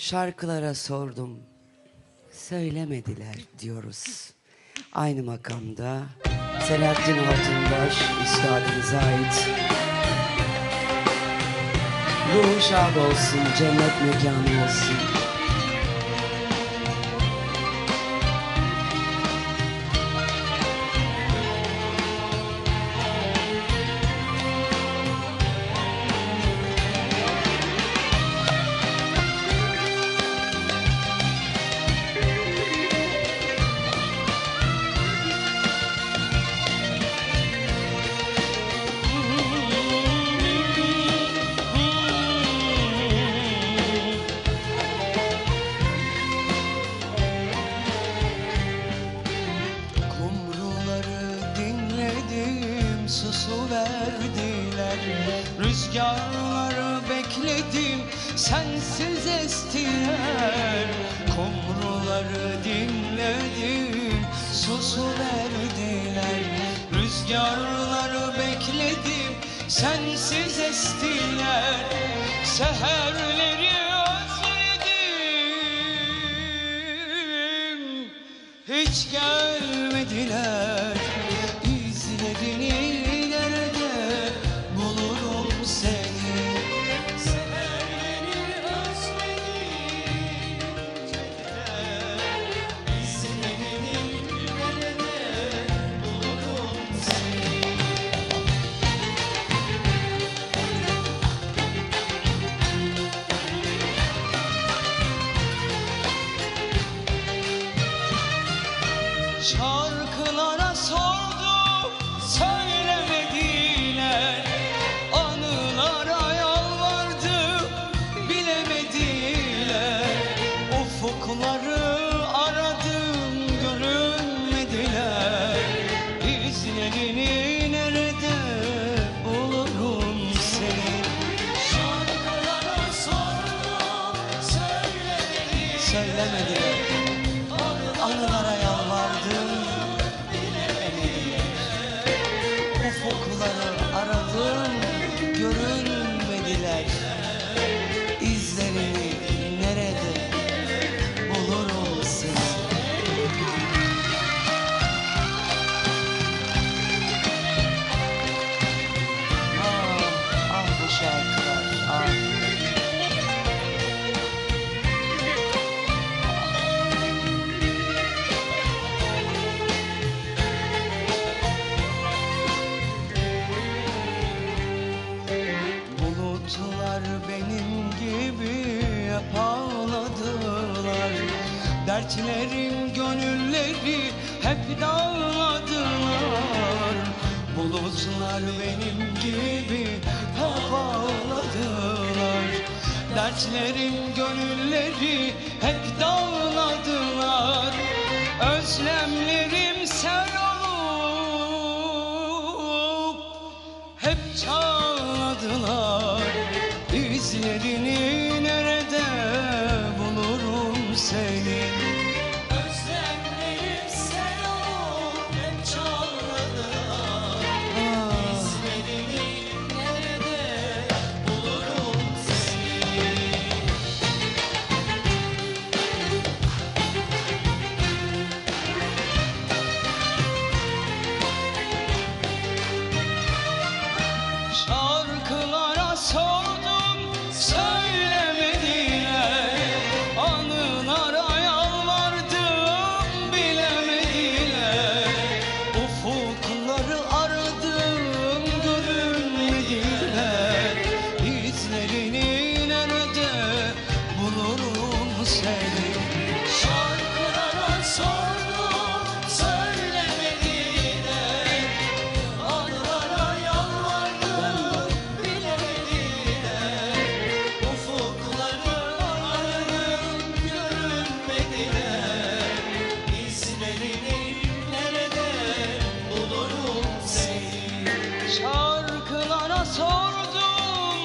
Şarkılara sordum, söylemediler diyoruz. Aynı makamda Selahattin Altınbaş üstadımıza ait. Ruhu şad olsun, cennet mekanı olsun. Rüzgarları bekledim, sensiz estiler Kumruları dinledim, susu verdiler. Rüzgarları bekledim, sensiz estiler. Seherleri özledim hiç gelmediler Şarkılara sordum söylemediler Anılara yalvardım bilemediler Ufukları Dertlerim gönülleri hep dağladılar. Bulutlar benim gibi hep ağladılar Dertlerim gönülleri hep dağladılar. Özlemlerim sen olup hep çağladılar. İzlerini nerede bulurum sen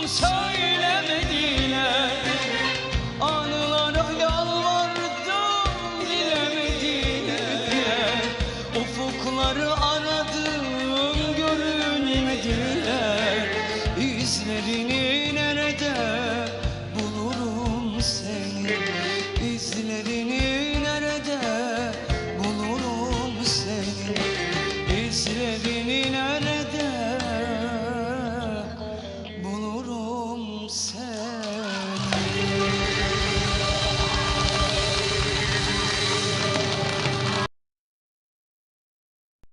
söylemediler. Anılara yalvardım dilemediler. Ufukları aradım görünmediler. İzlerini nerede?